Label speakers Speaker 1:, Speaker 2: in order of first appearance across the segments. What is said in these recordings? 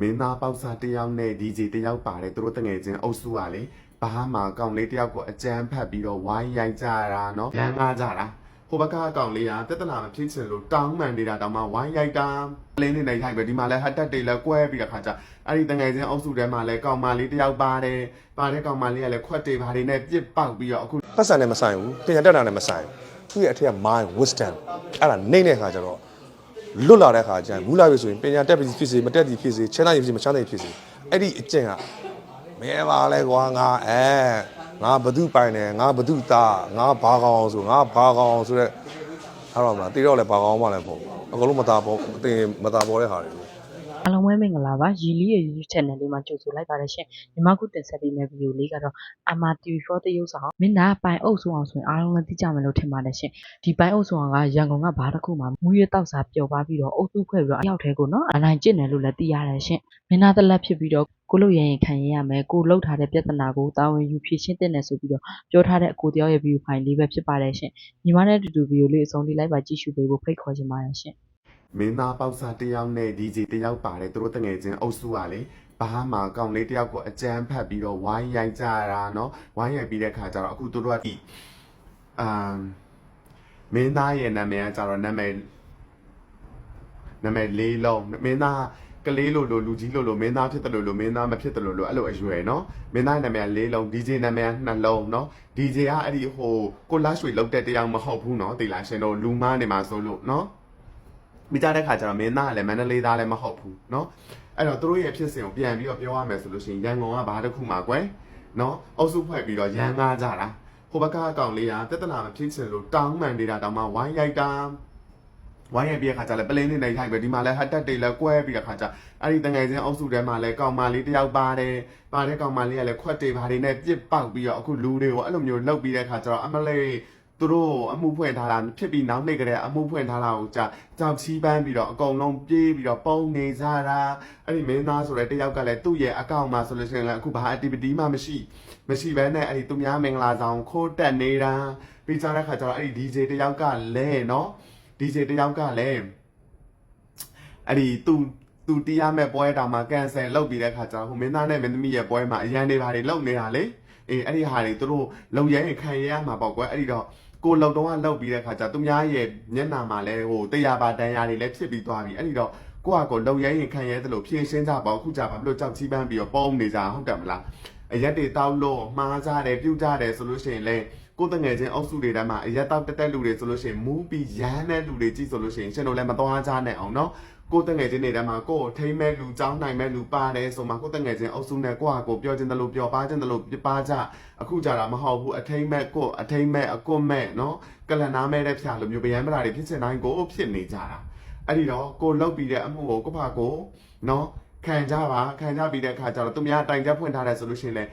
Speaker 1: မင်းသားပေါက်စားတစ်ယောက်နဲ့ DJ တစ်ယောက်ပါတယ်သူတို့တငယ်ချင်းအုပ်စုကလေဘာမှအကောင်လေးတစ်ယောက်ကိုအကြမ်းဖက်ပြီးတော့ဝိုင်းရိုက်ကြတာနော်ရမ်းကားကြတာဟိုဘက်ကအကောင်လေးကတက်တနာမဖြစ်ချင်လို့တောင်းမှန်နေတာတောင်မှဝိုင်းရိုက်တာလင်းနေနေထိုက်ပဲဒီမှာလဲဟတ်တက်တွေလဲကွဲပြီးတဲ့ခါကျအဲ့ဒီတငယ်ချင်းအုပ်စုထဲမှာလဲကောင်မလေးတစ်ယောက်ပါတယ်ပါတဲ့ကောင်မလေးကလည်းခွက်တွေဘာတွေနဲ့ပြစ်ပေါက်ပြီးတော့အခု
Speaker 2: ပတ်စံနဲ့မဆိုင်ဘူးပညာတက်တာနဲ့မဆိုင်ဘူးသူ့ရဲ့အထက်က mind wisdom အဲ့ဒါနှိမ့်တဲ့ခါကျတော့ လွတ်လာတဲ့ခါကျရင်မူလာပြီဆိုရင်ပညာတက်ပြီဖြစ်စေမတက်ပြီဖြစ်စေချမ်းသာပြီဖြစ်စေမချမ်းသာပြီဖြစ်စေအဲ့ဒီအကျင့်ကမဲပါလဲကွာငါအဲငါဘသူပိုင်တယ်ငါဘသူသားငါဘာကောင်အောင်ဆိုငါဘာကောင်အောင်ဆိုတဲ့အဲ့တော့မှတီတော့လဲဘာကောင်မှလည်းပေါ့အကုန်လုံးမသားပေါ့အတင်မသားပေါ်တဲ့ဟာတွေ
Speaker 3: အားလုံးပဲမင်္ဂလာပါရီလီရဲ့ YouTube channel လေးမှာကြိုဆိုလိုက်ပါတယ်ရှင်ညီမခုတင်ဆက်ပေးမယ့်ဗီဒီယိုလေးကတော့ Ama TV4 တရုပ်ဆောင်မင်းသားပိုင်အုပ်ဆောင်အောင်ဆိုရင်အားလုံးလည်းသိကြမယ်လို့ထင်ပါတယ်ရှင်ဒီပိုင်အုပ်ဆောင်ကရန်ကုန်ကဘာတစ်ခုမှမူရတောက်စားပျော်ပါပြီးတော့အုပ်စုဖွဲ့ပြီးတော့အရောက်ထဲကိုနော်အနိုင်ကျင့်တယ်လို့လည်းသိရတယ်ရှင်မင်းသားတစ်လက်ဖြစ်ပြီးတော့ကိုလို့ရရင်ခံရရမယ်ကိုလှုပ်ထားတဲ့ပြဿနာကိုတာဝန်ယူဖြေရှင်းတဲ့နယ်ဆိုပြီးတော့ပြောထားတဲ့အကိုတယောက်ရဲ့ဗီဒီယိုဖိုင်လေးပဲဖြစ်ပါတယ်ရှင်ညီမနဲ့အတူတူဗီဒီယိုလေးအဆုံးထိလိုက်ပါကြည့်ရှုပေးဖို့ဖိတ်ခေါ်ချင်ပါတယ်ရှင်
Speaker 1: မင်းသားပေါက်စားတစ်ယောက်နဲ့ DJ တစ်ယောက်ပါတယ်သူတို့တငယ်ချင်းအုပ်စုကလေဘာမှအကောင်လေးတစ်ယောက်ကိုအကြမ်းဖက်ပြီးတော့ဝိုင်းရိုက်ကြတာနော်ဝိုင်းရိုက်ပြီးတဲ့ခါကျတော့အခုသူတို့ကဒီအမ်မင်းသားရဲ့နာမည်ကကျတော့နာမည်နာမည်လေးလုံးမင်းသားကလေးလိုလိုလူကြီးလိုလိုမင်းသားဖြစ်တယ်လို့လို့မင်းသားမဖြစ်တယ်လို့လို့အဲ့လိုအရွယ်နော်မင်းသားရဲ့နာမည်ကလေးလုံး DJ နာမည်ကနှလုံးနော် DJ ကအဲ့ဒီဟိုကိုလာရွှေလောက်တဲ့တရားမဟုတ်ဘူးနော်တိလာရှင်တို့လူမားနေမှာဆိုလို့နော် မိကြတဲ့ခါကျတော့မင်းသားကလည်းမန္တလေးသားလည်းမဟုတ်ဘူးเนาะအဲ့တော့သူတို့ရဲ့ဖြစ်စဉ်ကိုပြန်ပြီးတော့ပြောရမယ်ဆိုလို့ရှိရင်ရန်ကုန်ကဘာတစ်ခုမှကွယ်เนาะအုပ်စုဖွဲ့ပြီးတော့ရန်ကားကြတာဟိုဘက်ကအကောင်လေးကတက်တနာမဖြစ်ချင်လို့တောင်းမှန်နေတာတောင်မှဝိုင်းရိုက်တာဝိုင်းရိုက်ပြီးတဲ့ခါကျလည်းပလင်းနေနေထိုက်ပဲဒီမှာလည်းဟတ်တက်တွေလည်းကွဲပြီးတဲ့ခါကျအဲ့ဒီတငယ်ချင်းအုပ်စုထဲမှာလည်းကောင်မလေးတစ်ယောက်ပါတယ်ပါတဲ့ကောင်မလေးကလည်းခွက်တွေဘာတွေနဲ့ပြစ်ပေါက်ပြီးတော့အခုလူတွေကိုအဲ့လိုမျိုးလှုပ်ပြီးတဲ့ခါကျတော့အမလေး သူတို့အမှုဖွင့်ထားတာဖြစ်ပြီးနောက်နေ့ကတည်းကအမှုဖွင့်ထားတာကိုကြာကြောက်ချီးပန်းပြီးတော့အကုန်လုံးပြေးပြီးတော့ပုံနေကြတာအဲ့ဒီမင်းသားဆိုတဲ့တယောက်ကလည်းသူ့ရဲ့အကောင့်မှာဆိုလို့ရှိရင်လည်းအခုဘာ activity မှမရှိမရှိဘဲနဲ့အဲ့ဒီသူများမင်္ဂလာဆောင်ခိုးတက်နေတာပြီးကြတဲ့ခါကျတော့အဲ့ဒီ DJ တယောက်ကလည်းနော် DJ တယောက်ကလည်းအဲ့ဒီသူသူတရားမဲ့ပွဲတောင်မှ cancel လုပ်ပြီးတဲ့ခါကျတော့ဟိုမင်းသားနဲ့မင်းသမီးရဲ့ပွဲမှာအရန်တွေဘာတွေလုပ်နေတာလေအေးအဲ့ဒီဟာတွေသူတို့လုံရဲခံရရမှာပေါ့ကွယ်အဲ့ဒီတော့ ကိုလုံတော့ကလောက်ပြီးတဲ့ခါကျသူများရဲ့မျက်နှာမှာလဲဟိုတရားပါတန်ရာတွေလည်းဖြစ်ပြီးသွားပြီအဲ့ဒီတော့ကိုကကိုလုံရဲရင်ခံရဲသလိုဖြည့်ရှင်းကြပါအခုကြပါဘလို့ကြောက်ချီးပန်းပြီးတော့ပုံနေကြဟုတ်တယ်မလားအရက်တွေတောက်လို့မှားကြတယ်ပြုတ်ကြတယ်ဆိုလို့ရှိရင်လဲကိုတငယ်ချင်းအုပ်စုတွေတည်းမှာအရက်တောက်တက်တက်လူတွေဆိုလို့ရှိရင်မူးပြီးရမ်းတဲ့လူတွေကြည့်ဆိုလို့ရှိရင်ရှင်တို့လည်းမသွားကြနဲ့အောင်နော် ကိုတငယ်ချင်းတွေတည်းမှာကိုကိုထိမ့်မဲ့လူကြောင်းနိုင်မဲ့လူပါတယ်ဆိုမှကိုတငယ်ချင်းအုပ်စုနဲ့ကိုကကိုပြောချင်တယ်လို့ပြောပါချင်တယ်လို့ပြပါကြအခုကြတာမဟုတ်ဘူးအထိမ့်မဲ့ကိုအထိမ့်မဲ့အကွတ်မဲ့နော်ကလန်နာမဲတဲ့ဖြာလိုမျိုးဗျမ်းမလာတွေဖြစ်စင်တိုင်းကိုဖြစ်နေကြတာအဲ့ဒီတော့ကိုလောက်ပြီးတဲ့အမှုကိုကိုဖာကိုနော်ခံကြပါခံကြပြီးတဲ့အခါကျတော့သူများတိုင်ချက်ဖွင့်ထားတယ်ဆိုလို့ရှိရင်လေ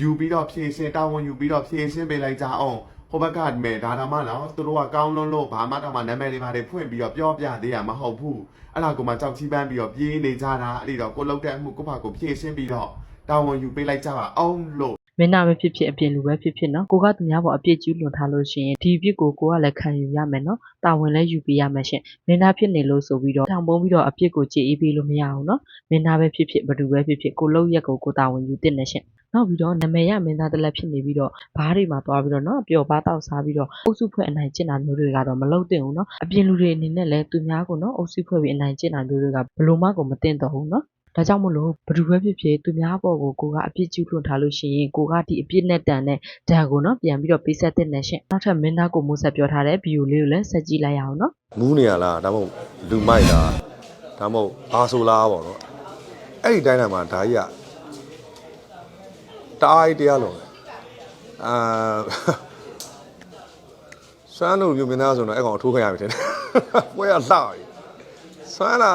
Speaker 1: ယူပြီးတော့ဖြည့်ရှင်းတာဝန်ယူပြီးတော့ဖြည့်ရှင်းပေးလိုက်ကြအောင် ဟိုဘက်ကမဲဒါတော့မှတော့သူတို့ကကောင်းလွန်းလို့ဘာမှတော့မှနာမည်တွေဘာတွေဖွင့်ပြီးတော့ပြောပြသေးရမဟုတ်ဘူးအဲ့ဒါကိုမှကြောက်ချီးပန်းပြီးတော့ပြေးနေကြတာအဲ့ဒီတော့ကိုလောက်တဲ့အမှုကိုဖာကိုဖြည့်ရှင်းပြီးတော့တာဝန်ယူပေးလိုက်ကြပါအောင်လို့
Speaker 3: မင်းသားပဲဖြစ်ဖြစ်အပြင်လူပဲဖြစ်ဖြစ်နော်ကိုကသူများပေါ်အပြစ်ကျူးလွန်ထားလို့ရှိရင်ဒီအပြစ်ကိုကိုကလည်းခံယူရမယ်နော်တာဝန်လည်းယူပေးရမယ်ရှင်မင်းသားဖြစ်နေလို့ဆိုပြီးတော့ထောင်ပုံးပြီးတော့အပြစ်ကိုကြည်အေးပေးလို့မရဘူးနော်မင်းသားပဲဖြစ်ဖြစ်ဘယ်သူပဲဖြစ်ဖြစ်ကိုလုံးရက်ကိုကိုတာဝန်ယူတင်နေရှင် နောက်ပြီးတော့နမရမင်းသားတစ်လက်ဖြစ်နေပြီးတော့ဘားတွေမှာသွားပြီးတော့နော်ပျော်ပါတောက်စားပြီးတော့အုပ်စုဖွဲ့အနိုင်ကျင့်တာမျိုးတွေကတော့မလုပ်သင့်ဘူးနော်အပြင်လူတွေအနေနဲ့လည်းသူများကိုနော်အုပ်စုဖွဲ့ပြီးအနိုင်ကျင့်တာမျိုးတွေကဘယ်လိုမှကိုမတင်တော့ဘူးနော်ဒါကြောင့်မလို့ဘယ်သူပဲဖြစ်ဖြစ်သူများပေါ်ကိုကိုကအပြစ်ကျူးလွန်ထားလို့ရှိရင်ကိုကဒီအပြစ်နဲ့တန်တဲ့ဓာတ်ကိုနော်ပြန်ပြီးတော့ပေးဆက်တဲ့နဲ့ရှင်နောက်ထပ်မင်းသားကိုမိုးဆက်ပြောထားတဲ့ဗီဒီယိုလေးကိုလည်းဆက်ကြည့်လိုက်ရအောင်နော်
Speaker 2: မူးနေရလားဒါမှမဟုတ်လူမိုက်လားဒါမှမဟုတ်ဘာဆိုလားပေါ့နော်အဲ့ဒီတိုင်းတိုင်းမှာဒါကြီးက တအားကြီးတရားလုံးအာဆွမ်းလို့မျိုးမင်းသားဆိုတော့အဲ့ကောင်အထိုးခံရပြီတဲ့ပွဲရလှပြီဆွမ်းလာ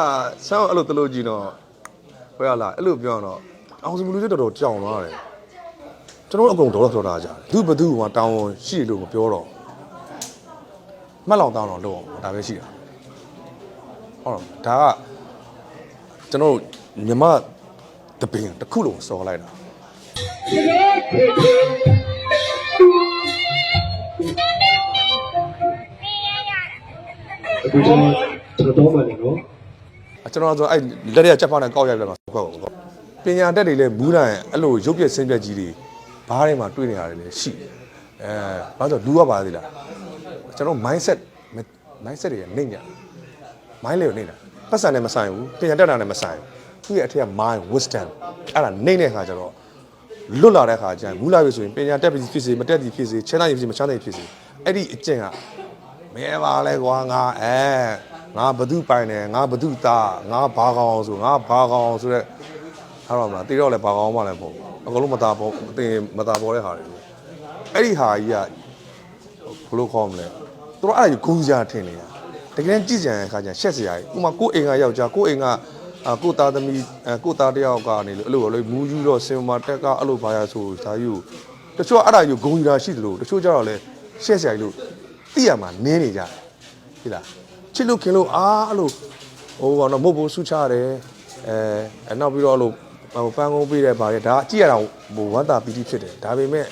Speaker 2: ဆွမ်းအဲ့လိုတလို့ကြည့်တော့ပွဲရလှအဲ့လိုပြောတော့အောင်စမလူတွေတော်တော်ကြောင်သွားတယ်ကျွန်တော်အကုန်ဒေါ်တော့ပြောတာကြတယ်သူဘသူကတောင်းဝန်ရှိလို့မပြောတော့မှတ်လောက်တောင်းတော့လို့ဒါပဲရှိတာဟုတ်တော့ဒါကကျွန်တော်တို့မြမတပင်တစ်ခုလုံးစော်လိုက်တာ
Speaker 4: အခုကျွန်တော်ကျွန်တော်တော့မှလည်းနော်
Speaker 2: ကျွန်တော်ဆိုအဲ့လက်ရချက်ဖောက်နဲ့ကောက်ရိုက်လိုက်မှာကောက်ကောက်ပညာတက်တွေလည်းမူးလာရင်အဲ့လိုရုပ်ပြဆင်းပြက်ကြီးတွေဘားထဲမှာတွေ့နေရတယ်လေရှိအဲဘာလို့လူကပါသေးလားကျွန်တော် mindset mindset တွေကနေည mind လေးကိုနေတာပတ်စံနဲ့မဆိုင်ဘူးပညာတက်တာနဲ့မဆိုင်ဘူးသူ့ရဲ့အထက်က mind wisdom အဲ့ဒါနေတဲ့ခါကျတော့ လွတ်လာတဲ့ခါကျရင်မူလာပြီဆိုရင်ပညာတက်ပြီဖြစ်စေမတက်ပြီဖြစ်စေချမ်းသာပြီဖြစ်စေမချမ်းသာပြီဖြစ်စေအဲ့ဒီအကျင့်ကမဲပါလဲကွာငါအဲငါဘသူပိုင်တယ်ငါဘသူသားငါဘာကောင်အောင်ဆိုငါဘာကောင်အောင်ဆိုတဲ့အဲ့တော့မလားတီတော့လဲဘာကောင်မှလည်းမဟုတ်ဘူးအကုန်လုံးမသားပေါ်အတင်မသားပေါ်တဲ့ဟာတွေအဲ့ဒီဟာကြီးကဘယ်လိုခေါ်မလဲသူတို့အဲ့ဒါကိုဂုံကြထင်နေတာတကယ်ကြည့်ကြံတဲ့အခါကျရှက်စရာကြီးဥပမာကိုယ့်အိမ်ကယောက်ျားကိုယ့်အိမ်က အာကိုယ့်သားသမီးအဲကိုယ့်သားတစ်ယောက်ကနေလို့အဲ့လိုလေမူးယူတော့စင်မာတက်ကအဲ့လိုဘာရဆိုဒါယူတချို့အဲ့ဒါယူဂုံကြီးတာရှိသလိုတချို့ကျတော့လေရှက်စရာကြီးလို့သိရမှာနင်းနေကြတယ်ဟုတ်လားချစ်လို့ခင်လို့အာအဲ့လိုဟိုကတော့မဟုတ်ဘူးဆူချတယ်အဲအဲနောက်ပြီးတော့အဲ့လိုဟိုပန်းကုန်းပေးတဲ့ဘာလဲဒါကြည့်ရတာဟိုဝမ်းသာပီတိဖြစ်တယ်ဒါပေမဲ့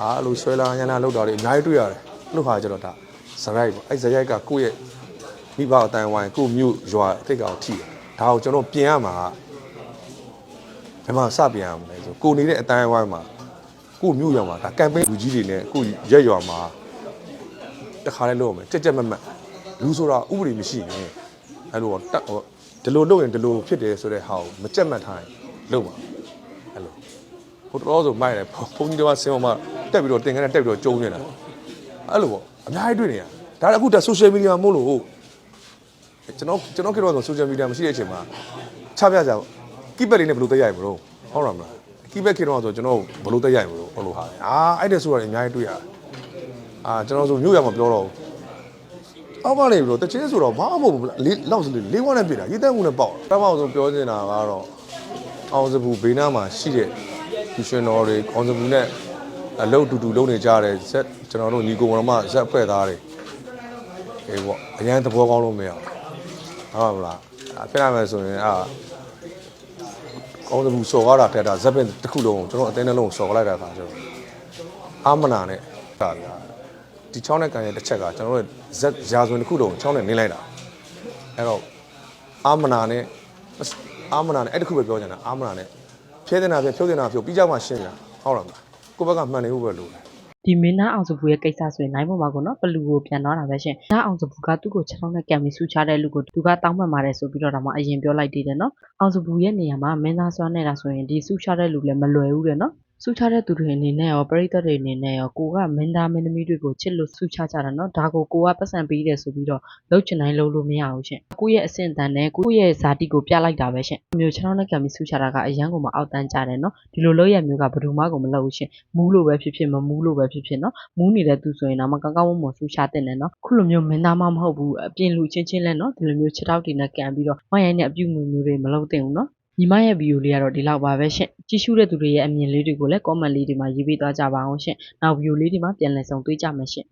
Speaker 2: အာအဲ့လိုဆွဲလာရနာလောက်တာတွေအများကြီးတွေ့ရတယ်အဲ့လိုဟာကျတော့ဒါဇရိုက်ပေါ့အဲ့ဇရိုက်ကကိုယ့်ရဲ့မိဘအတိုင်းဝိုင်းကိုမြို့ရွာတိတ်ကောင်ထိတယ် ဒါကိုကျွန်တော်ပြင်ရမှာကဘယ်မှာစပြင်ရမလဲဆိုကိုနေတဲ့အတိုင်းဝိုင်းမှာကိုမြို့ရွာမှာဒါကမ်ပိန်းလူကြီးတွေနဲ့ကိုရက်ရွာမှာတခါလဲလုပ်အောင်မယ်ကြက်ကြက်မက်မက်လူဆိုတာဥပဒေမရှိရင်အဲ့လိုတက်ဟိုဒီလိုလုပ်ရင်ဒီလိုဖြစ်တယ်ဆိုတဲ့ဟာကိုမကြက်မက်ထားရင်လုပ်ပါအဲ့လိုဟိုတော်ဆိုမိုက်တယ်ဘုန်းကြီးတော်ကဆင်းအောင်မှတက်ပြီးတော့တင်ခန်းနဲ့တက်ပြီးတော့ကျုံနေတာအဲ့လိုပေါ့အများကြီးတွေ့နေရဒါအခုတက် social media မို့လို့ ကျွန်တော်ကျွန်တော်ခေတ်တော့ဆို social media မရှိတဲ့အချိန်မှာချပြကြကိပက်လေးနဲ့ဘယ်လိုတက်ရိုက်မလို့ဟုတ်လားမလားကိပက်ခေတ်တော့ဆိုကျွန်တော်ဘယ်လိုတက်ရိုက်မလို့ဟုတ်လို့ဟာအာအဲ့တဲ့ဆိုတာအများကြီးတွေ့ရတယ်အာကျွန်တော်ဆိုမြို့ရမှာပြောတော့အောက်ပါလေဘလို့တချင်းဆိုတော့ဘာမှမဟုတ်ဘူးလေးလောက်စလေးလေးဝမ်းနဲ့ပြတာရေးတက်မှုနဲ့ပေါက်တာပထမဆုံးပြောနေတာကတော့အောင်စပူဘေးနားမှာရှိတဲ့ကျူရှင်တော်တွေအောင်စပူနဲ့အလုတ်တူတူလုပ်နေကြတဲ့ဇက်ကျွန်တော်တို့ညီကိုတော်မဇက်အဖွဲ့သားတွေအေးပေါ့အရန်သဘောကောင်းလို့မရဘူး ဟုတ်ပါမလားအဖြစ်ရမယ်ဆိုရင်အာကောင်းသဘူးစော်ကားတာထက်တာဇက်ပင်တစ်ခုလုံးကိုကျွန်တော်အတင်းနှလုံးစော်ကားလိုက်တာခါကျတော့အာမနာနဲ့တာဗျာဒီချောင်းနဲ့ကန်ရဲ့တစ်ချက်ကကျွန်တော်တို့ဇက်ရာဇဝင်တစ်ခုလုံးကိုချောင်းနဲ့နင်းလိုက်တာအဲ့တော့အာမနာနဲ့အာမနာနဲ့အဲ့တစ်ခုပဲပြောချင်တာအာမနာနဲ့ဖြဲတင်တာဖြဲဖြုတ်တင်တာဖြုတ်ပြီးကြမှာရှင်းတာဟုတ်လားမလားကိုယ့်ဘက်ကမှန်နေဖို့ပဲလိုတယ်
Speaker 3: ဒီမင်းသားအောင်စပူရဲ့ကိစ္စဆိုရင်နိုင်ပေါ်မှာကောနော်ဘလူကိုပြန်တော့တာပဲရှင်။ဒါအောင်စပူကသူ့ကိုချက်ထောင်းနဲ့ကံပြီးဆူချတဲ့လူကိုသူကတောင်းပန်ပါတယ်ဆိုပြီးတော့ဒါမှအရင်ပြောလိုက်သေးတယ်နော်။အောင်စပူရဲ့နေရာမှာမင်းသားစွမ်းနေတာဆိုရင်ဒီဆူချတဲ့လူလည်းမလွယ်ဘူးတဲ့နော်။ ဆူချတဲ့သူတွေအနေနဲ့ရောပရိသတ်တွေအနေနဲ့ရောကိုကမင်းသားမင်းသမီးတွေကိုချစ်လို့ဆူချကြတာနော်။ဒါကိုကိုကပတ်စံပေးတယ်ဆိုပြီးတော့လှုပ်ချင်တိုင်းလှုပ်လို့မရဘူးရှင်။ကိုယ့်ရဲ့အဆင့်အတန်းနဲ့ကိုယ့်ရဲ့ဇာတိကိုပြလိုက်တာပဲရှင်။မျိုးချက်ထောင်းနဲ့ကံပြီးဆူချတာကအရန်ကိုမအောက်တန်းကြတယ်နော်။ဒီလိုလုပ်ရမျိုးကဘယ်သူမှကိုမလုပ်ဘူးရှင်။မူးလို့ပဲဖြစ်ဖြစ်မမူးလို့ပဲဖြစ်ဖြစ်နော်။မူးနေတဲ့သူဆိုရင်တော့မကောင်းကောင်းမွန်မွန်ဆူချတဲ့နဲ့နော်ခုလိုမျိုးမင်းသားမမဟုတ်ဘူးအပြင်လူချင်းချင်းလဲနော်ဒီလိုမျိုးချက်တောက်တွေနဲ့ကန်ပြီးတော့ဝိုင်းရိုင်းတဲ့အပြုမှုမျိုးတွေမလုပ်သင့်ဘူးနော် ညီမရဲ့ဗီဒီယိုလေးကတော့ဒီလောက်ပါပဲရှင့်ကြည့်ရှုတဲ့သူတွေရဲ့အမြင်လေးတွေကိုလည်း comment လေးတွေမှာရေးပေးသွားကြပါအောင်ရှင့်နောက်ဗီဒီယိုလေးတွေမှာပြန်လည်ဆုံတွေ့ကြမယ်ရှင့်